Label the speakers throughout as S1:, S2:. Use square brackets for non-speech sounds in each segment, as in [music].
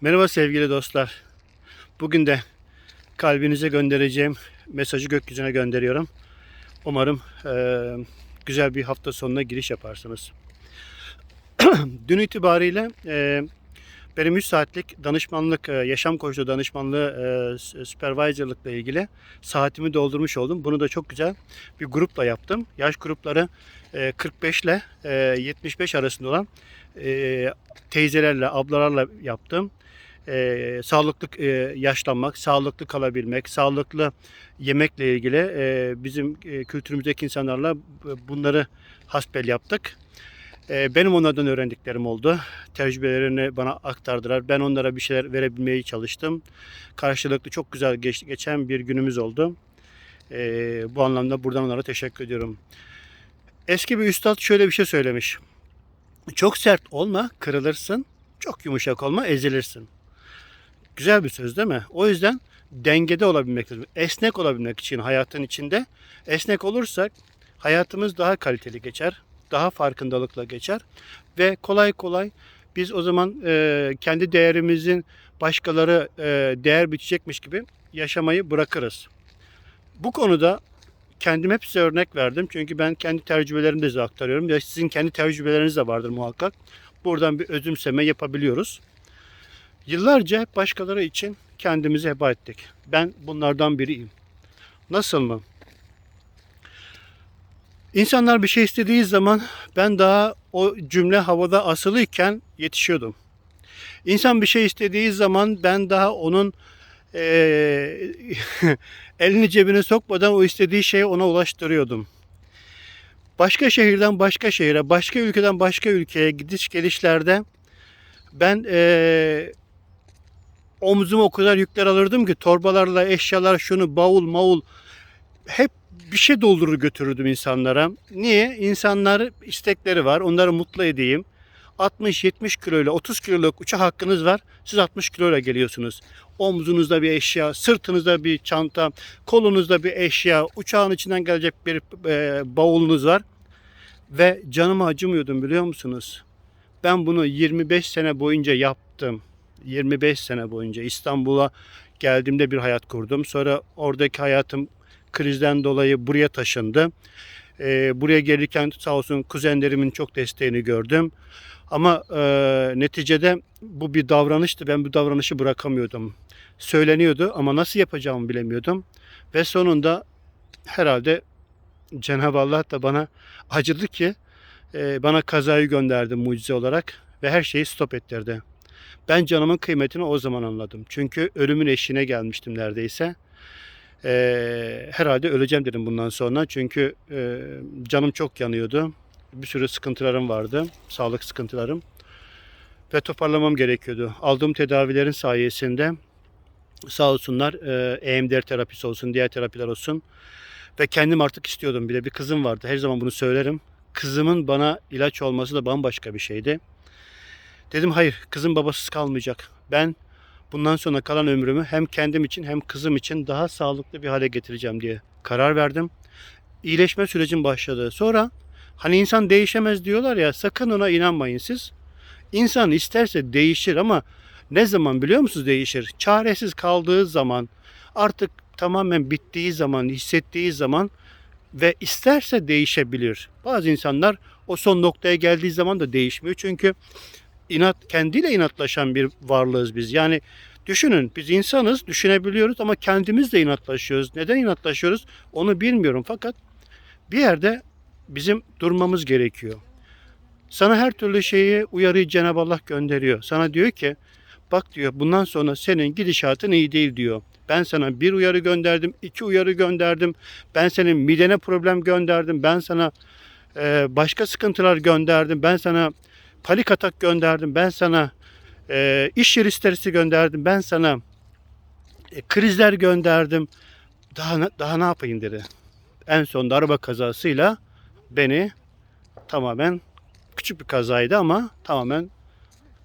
S1: Merhaba sevgili dostlar. Bugün de kalbinize göndereceğim mesajı gökyüzüne gönderiyorum. Umarım eee, güzel bir hafta sonuna giriş yaparsınız. [clears throat] Dün itibariyle eee, benim 3 saatlik danışmanlık, eee, yaşam koçluğu danışmanlığı, s- supervisorlıkla ilgili saatimi doldurmuş oldum. Bunu da çok güzel bir grupla yaptım. Yaş grupları eee, 45 ile eee, 75 arasında olan eee, teyzelerle, ablalarla yaptım. Eee, sağlıklı eee, yaşlanmak, sağlıklı kalabilmek, sağlıklı yemekle ilgili eee, bizim eee, kültürümüzdeki insanlarla bunları hasbel yaptık. Eee, benim onlardan öğrendiklerim oldu. Tecrübelerini bana aktardılar. Ben onlara bir şeyler verebilmeye çalıştım. Karşılıklı çok güzel geç- geçen bir günümüz oldu. Eee, bu anlamda buradan onlara teşekkür ediyorum. Eski bir üstad şöyle bir şey söylemiş. Çok sert olma, kırılırsın. Çok yumuşak olma, ezilirsin. Güzel bir söz değil mi? O yüzden dengede olabilmek lazım. Esnek olabilmek için hayatın içinde esnek olursak hayatımız daha kaliteli geçer. Daha farkındalıkla geçer. Ve kolay kolay biz o zaman e, kendi değerimizin başkaları e, değer biçecekmiş gibi yaşamayı bırakırız. Bu konuda kendim hep size örnek verdim. Çünkü ben kendi tecrübelerimi de size aktarıyorum. Ya sizin kendi tecrübeleriniz de vardır muhakkak. Buradan bir özümseme yapabiliyoruz. Yıllarca başkaları için kendimizi heba ettik. Ben bunlardan biriyim. Nasıl mı? İnsanlar bir şey istediği zaman ben daha o cümle havada asılıyken yetişiyordum. İnsan bir şey istediği zaman ben daha onun eee, [laughs] elini cebine sokmadan o istediği şeyi ona ulaştırıyordum. Başka şehirden başka şehire, başka ülkeden başka ülkeye gidiş gelişlerde ben eee omzuma o kadar yükler alırdım ki torbalarla eşyalar şunu bavul mavul hep bir şey doldurur götürürdüm insanlara. Niye? İnsanlar istekleri var. Onları mutlu edeyim. 60-70 kiloyla 30 kiloluk uçak hakkınız var. Siz 60 kiloyla geliyorsunuz. Omzunuzda bir eşya, sırtınızda bir çanta, kolunuzda bir eşya, uçağın içinden gelecek bir e, bavulunuz var. Ve canıma acımıyordum biliyor musunuz? Ben bunu 25 sene boyunca yaptım. 25 sene boyunca İstanbul'a geldiğimde bir hayat kurdum. Sonra oradaki hayatım krizden dolayı buraya taşındı. Ee, buraya gelirken sağ olsun kuzenlerimin çok desteğini gördüm. Ama e, neticede bu bir davranıştı. Ben bu davranışı bırakamıyordum. Söyleniyordu ama nasıl yapacağımı bilemiyordum. Ve sonunda herhalde Cenab-ı Allah da bana acıdı ki e, bana kazayı gönderdi mucize olarak ve her şeyi stop ettirdi. Ben canımın kıymetini o zaman anladım. Çünkü ölümün eşiğine gelmiştim neredeyse. Ee, herhalde öleceğim dedim bundan sonra. Çünkü e, canım çok yanıyordu. Bir sürü sıkıntılarım vardı. Sağlık sıkıntılarım. Ve toparlamam gerekiyordu. Aldığım tedavilerin sayesinde sağ olsunlar e, EMDR terapisi olsun, diğer terapiler olsun. Ve kendim artık istiyordum. Bir de bir kızım vardı. Her zaman bunu söylerim. Kızımın bana ilaç olması da bambaşka bir şeydi. Dedim hayır kızım babasız kalmayacak. Ben bundan sonra kalan ömrümü hem kendim için hem kızım için daha sağlıklı bir hale getireceğim diye karar verdim. İyileşme sürecim başladı. Sonra hani insan değişemez diyorlar ya sakın ona inanmayın siz. İnsan isterse değişir ama ne zaman biliyor musunuz değişir? Çaresiz kaldığı zaman artık tamamen bittiği zaman hissettiği zaman ve isterse değişebilir. Bazı insanlar o son noktaya geldiği zaman da değişmiyor. Çünkü inat kendiyle inatlaşan bir varlığız biz. Yani düşünün biz insanız, düşünebiliyoruz ama kendimiz de inatlaşıyoruz. Neden inatlaşıyoruz? Onu bilmiyorum fakat bir yerde bizim durmamız gerekiyor. Sana her türlü şeyi uyarıyı Cenab-ı Allah gönderiyor. Sana diyor ki bak diyor bundan sonra senin gidişatın iyi değil diyor. Ben sana bir uyarı gönderdim, iki uyarı gönderdim. Ben senin midene problem gönderdim. Ben sana başka sıkıntılar gönderdim. Ben sana panik atak gönderdim. Ben sana e, iş yeri stresi gönderdim. Ben sana e, krizler gönderdim. Daha daha ne yapayım dedi. En son araba kazasıyla beni tamamen küçük bir kazaydı ama tamamen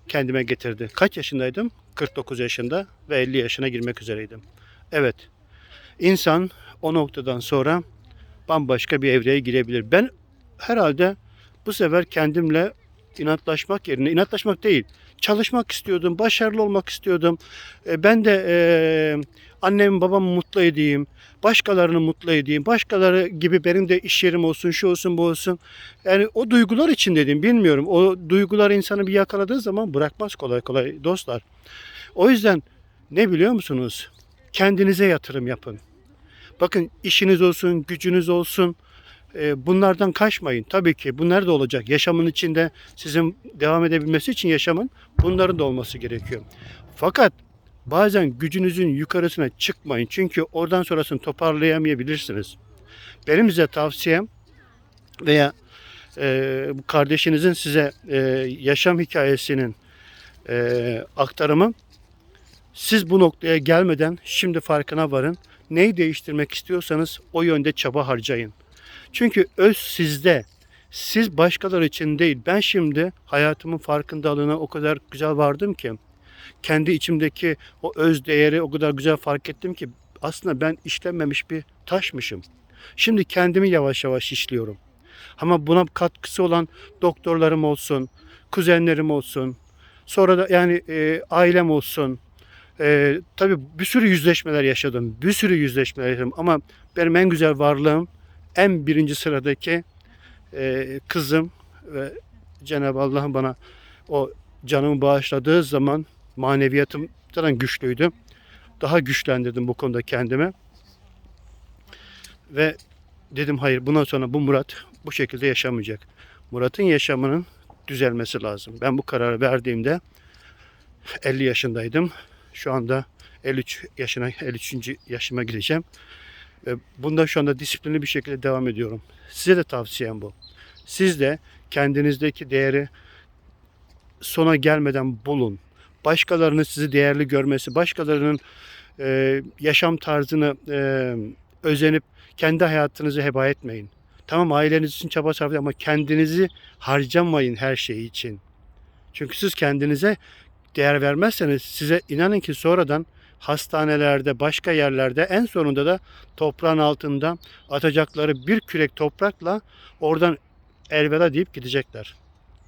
S1: kendime getirdi. Kaç yaşındaydım? 49 yaşında ve 50 yaşına girmek üzereydim. Evet. İnsan o noktadan sonra bambaşka bir evreye girebilir. Ben herhalde bu sefer kendimle inatlaşmak yerine, inatlaşmak değil, çalışmak istiyordum, başarılı olmak istiyordum. E, ben de e, annemi babamı mutlu edeyim, başkalarını mutlu edeyim, başkaları gibi benim de iş yerim olsun, şu olsun, bu olsun. Yani o duygular için dedim, bilmiyorum. O duygular insanı bir yakaladığı zaman bırakmaz kolay kolay dostlar. O yüzden ne biliyor musunuz? Kendinize yatırım yapın. Bakın işiniz olsun, gücünüz olsun. E, Bunlardan kaçmayın. Tabii ki bunlar da olacak. Yaşamın içinde sizin devam edebilmesi için yaşamın bunların da olması gerekiyor. Fakat bazen gücünüzün yukarısına çıkmayın. Çünkü oradan sonrasını toparlayamayabilirsiniz. Benim size tavsiyem veya e, kardeşinizin size e, yaşam hikayesinin e, aktarımı siz bu noktaya gelmeden şimdi farkına varın. Neyi değiştirmek istiyorsanız o yönde çaba harcayın. Çünkü öz sizde. Siz başkaları için değil. Ben şimdi hayatımın farkındalığına o kadar güzel vardım ki kendi içimdeki o öz değeri o kadar güzel fark ettim ki aslında ben işlenmemiş bir taşmışım. Şimdi kendimi yavaş yavaş işliyorum. Ama buna katkısı olan doktorlarım olsun, kuzenlerim olsun, sonra da yani e, ailem olsun. E, tabii bir sürü yüzleşmeler yaşadım. Bir sürü yüzleşmeler yaşadım ama benim en güzel varlığım en birinci sıradaki e, kızım ve Cenab-ı Allah'ın bana o canımı bağışladığı zaman maneviyatım zaten güçlüydü. Daha güçlendirdim bu konuda kendimi. Ve dedim hayır bundan sonra bu Murat bu şekilde yaşamayacak. Murat'ın yaşamının düzelmesi lazım. Ben bu kararı verdiğimde 50 yaşındaydım. Şu anda 53 yaşına 53. yaşıma gireceğim. Bunda şu anda disiplinli bir şekilde devam ediyorum. Size de tavsiyem bu. Siz de kendinizdeki değeri sona gelmeden bulun. Başkalarının sizi değerli görmesi, başkalarının e, yaşam tarzını e, özenip kendi hayatınızı heba etmeyin. Tamam aileniz için çaba sarf edin ama kendinizi harcamayın her şey için. Çünkü siz kendinize değer vermezseniz size inanın ki sonradan hastanelerde, başka yerlerde en sonunda da toprağın altında atacakları bir kürek toprakla oradan elveda deyip gidecekler.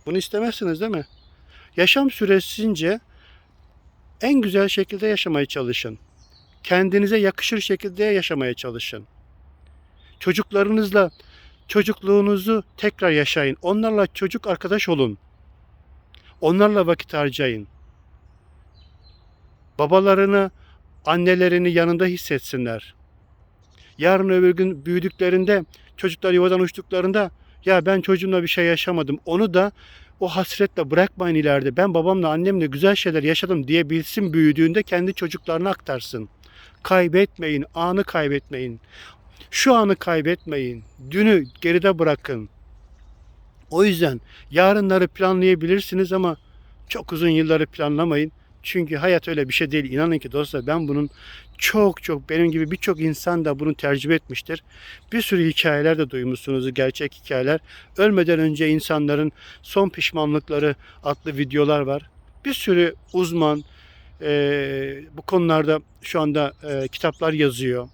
S1: Bunu istemezsiniz değil mi? Yaşam süresince en güzel şekilde yaşamaya çalışın. Kendinize yakışır şekilde yaşamaya çalışın. Çocuklarınızla çocukluğunuzu tekrar yaşayın. Onlarla çocuk arkadaş olun. Onlarla vakit harcayın. Babalarını, annelerini yanında hissetsinler. Yarın öbür gün büyüdüklerinde, çocuklar yuvadan uçtuklarında ya ben çocuğumla bir şey yaşamadım. Onu da o hasretle bırakmayın ileride. Ben babamla annemle güzel şeyler yaşadım diyebilsin büyüdüğünde kendi çocuklarına aktarsın. Kaybetmeyin, anı kaybetmeyin. Şu anı kaybetmeyin. Dünü geride bırakın. O yüzden yarınları planlayabilirsiniz ama çok uzun yılları planlamayın. Çünkü hayat öyle bir şey değil. İnanın ki dostlar ben bunun çok çok benim gibi birçok insan da bunu tercih etmiştir. Bir sürü hikayeler de duymuşsunuz, gerçek hikayeler. Ölmeden önce insanların son pişmanlıkları adlı videolar var. Bir sürü uzman e, bu konularda şu anda e, kitaplar yazıyor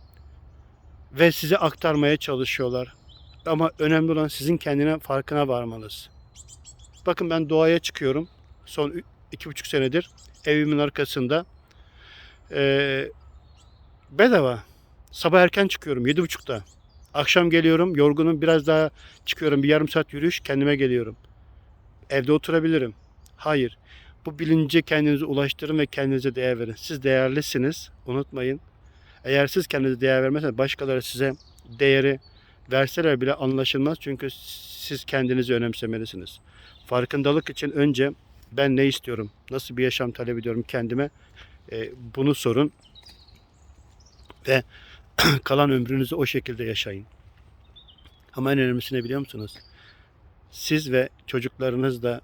S1: ve size aktarmaya çalışıyorlar. Ama önemli olan sizin kendine farkına varmanız. Bakın ben doğaya çıkıyorum. Son iki buçuk senedir evimin arkasında. Ee, bedava. Sabah erken çıkıyorum. Yedi buçukta. Akşam geliyorum. Yorgunum. Biraz daha çıkıyorum. Bir yarım saat yürüyüş. Kendime geliyorum. Evde oturabilirim. Hayır. Bu bilince kendinize ulaştırın ve kendinize değer verin. Siz değerlisiniz. Unutmayın. Eğer siz kendinize değer vermezseniz başkaları size değeri verseler bile anlaşılmaz. Çünkü siz kendinizi önemsemelisiniz. Farkındalık için önce ben ne istiyorum? Nasıl bir yaşam talep ediyorum kendime? E, bunu sorun. Ve [clears throat] kalan ömrünüzü o şekilde yaşayın. Ama en önemlisi ne biliyor musunuz? Siz ve çocuklarınız da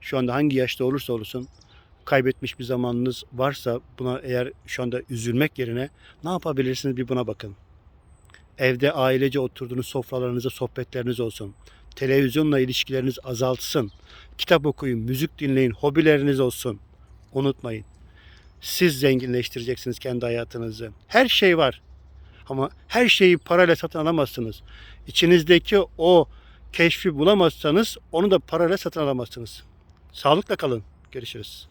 S1: şu anda hangi yaşta olursa olsun kaybetmiş bir zamanınız varsa buna eğer şu anda üzülmek yerine ne yapabilirsiniz bir buna bakın. Evde ailece oturduğunuz sofralarınızda sohbetleriniz olsun. Televizyonla ilişkileriniz azaltsın. Kitap okuyun, müzik dinleyin, hobileriniz olsun. Unutmayın. Siz zenginleştireceksiniz kendi hayatınızı. Her şey var. Ama her şeyi parayla satın alamazsınız. İçinizdeki o keşfi bulamazsanız onu da parayla satın alamazsınız. Sağlıkla kalın. Görüşürüz.